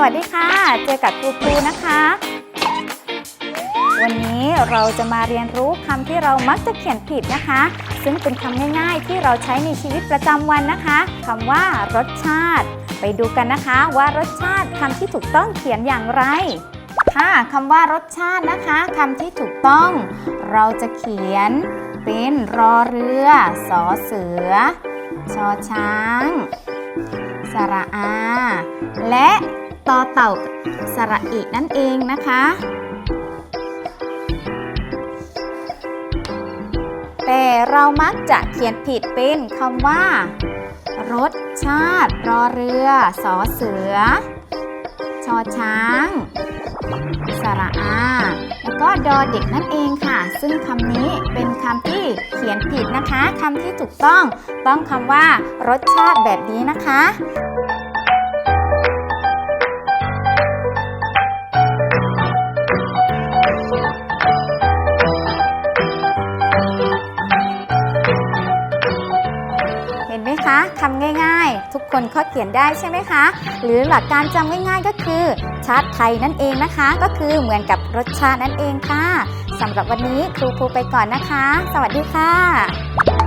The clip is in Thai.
วัสดีค่ะ เจอกับครูครูนะคะ วันนี้เราจะมาเรียนรู้คำที่เรามักจะเขียนผิดนะคะ ซึ่งเป็นคำง่ายๆ ที่เราใช้ในชีวิตประจำวันนะคะคำว่ารสชาติ ไปดูกันนะคะว่ารสชาติคำที่ถูกต้องเขียนอย่างไรค่ะคำว่ารสชาตินะคะคำที่ถูกต้อง เราจะเขียนเป็นรอเรือสอเสือ ชอช้าง สระอา และ ต่อเต่าสระอีนั่นเองนะคะ แต่เรามักจะเขียนผิดเป็นคำว่า รสชาติรอเรือสอเสือ ชอช้างสระอา แล้วก็ดอเด็กนั่นเองค่ะ ซึ่งคำนี้เป็นคำที่เขียนผิดนะคะคำที่ถูกต้องต้องคำว่ารสชาติแบบนี้นะคะ ห็นไหมคะทำง่ายๆ ทุกคนเขาเขียนได้ใช่ไหมคะ หรือหลักการจำง่ายๆก็คือ ชาติไทยนั่นเองนะคะ ก็คือเหมือนกับรสชาตินั่นเองค่ะสำหรับวันนี้ครูภูไปก่อนนะคะ สวัสดีค่ะ